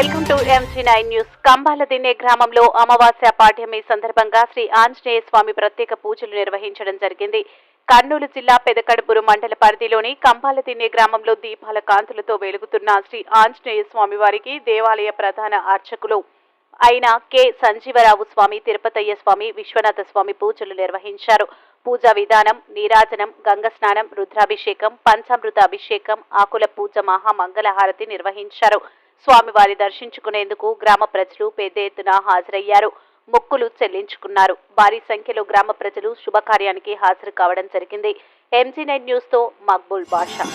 To MC nine news Kambaladinne గ్రామంలో అమావాస్య పాఠ్యమి సందర్భంగా శ్రీ ఆంజనేయ స్వామి ప్రత్యేక పూజలు నిర్వహించడం జరిగింది. కర్నూలు జిల్లా పెదకడుపురు మండల పరిధిలోని కంబాల దిన్నే గ్రామంలో దీపాల కాంతులతో వెలుగుతున్న శ్రీ ఆంజనేయ స్వామి వారికి దేవాలయ ప్రధాన అర్చకులు అయిన కె. సంజీవరావు స్వామి తిరుపతయ్య స్వామి విశ్వనాథ స్వామి పూజలు నిర్వహించారు. పూజా విధానం నీరాజనం గంగ స్నానం రుద్రాభిషేకం పంచామృత అభిషేకం ఆకుల పూజ మహామంగళహారతి నిర్వహించారు. స్వామివారి దర్శించుకునేందుకు గ్రామ ప్రజలు పెద్ద ఎత్తున హాజరయ్యారు. మొక్కులు చెల్లించుకున్నారు. భారీ సంఖ్యలో గ్రామ ప్రజలు శుభకార్యానికి హాజరు కావడం జరిగింది. ఎంజీ నైన్ న్యూస్తో మక్బుల్ బాషా.